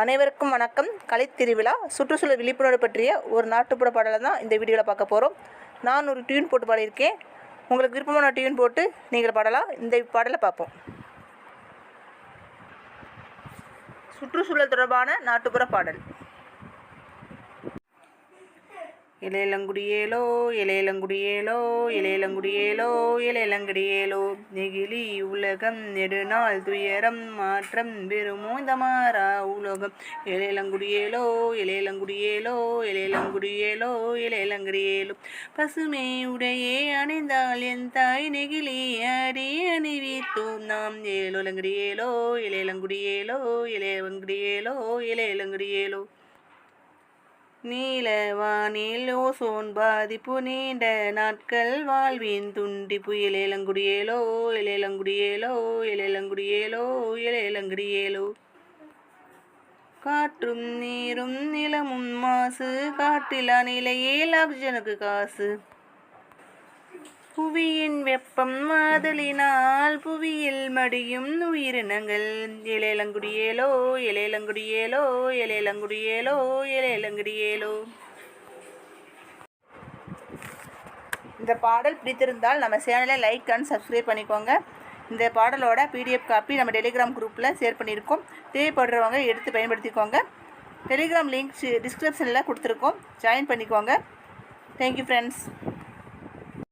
அனைவருக்கும் வணக்கம். கலைத்திருவிழா சுற்றுச்சூழல் விழிப்புணர்வு பற்றிய ஒரு நாட்டுப்புற பாடலை தான் இந்த வீடியோவில் பார்க்க போகிறோம் நான் ஒரு டியூன் போட்டு பாடியிருக்கேன். உங்களுக்கு விருப்பமான டியூன் போட்டு நீங்கள் பாடலாம். இந்த பாடலை பார்ப்போம். சுற்றுச்சூழல் தொடர்பான நாட்டுப்புற பாடல். இளையலங்குடியேலோ இளையலங்குடியேலோ இளையலங்குடியேலோ இளையலங்குடியேலோ நெகிழி உலகம் நெடுநாள் துயரம் மாற்றம் வெறுமோ இந்த மாறா உலகம். இளையலங்குடியேலோ இளையலங்குடியேலோ இளையலங்குடியேலோ இளையலங்குடியேலோ பசுமை உடையே அணிந்தால் என் தாய் நெகிழி அடி அணிவித்தோம் நாம். ஏலோலங்குடியேலோ இளையலங்குடியேலோ இளையலங்குடியேலோ இளையலங்குடியேலோ நீலவானில் ஓசோன் பாதிப்பு நீண்ட நாட்கள் வாழ்வின் துண்டிப்பு. இளையலங்குடியேலோ இளையலங்குடியேலோ இளையலங்குடியேலோ இளையலங்குடியேலோ காற்றும் நீரும் நிலமும் மாசு. காட்டிலா நிலையில் ஆக்சிஜனுக்கு காசு. புவியின் வெப்பம் மாதலினால் புவியில் மடியும் உயிரினங்கள். இலையிலங்குடியேலோ இலையிலங்குடியேலோ இளையலங்குடியேலோ இளையலங்குடியேலோ இந்த பாடல் பிடித்திருந்தால் நம்ம சேனலை லைக் அண்ட் சப்ஸ்கிரைப் பண்ணிக்கோங்க. இந்த பாடலோட பிடிஎஃப் காப்பி நம்ம டெலிகிராம் குரூப்பில் ஷேர் பண்ணியிருக்கோம். தேவைப்படுறவங்க எடுத்து பயன்படுத்திக்கோங்க. டெலிகிராம் லிங்க் டிஸ்கிரிப்ஷனில் கொடுத்துருக்கோம். ஜாயின் பண்ணிக்கோங்க. Thank you friends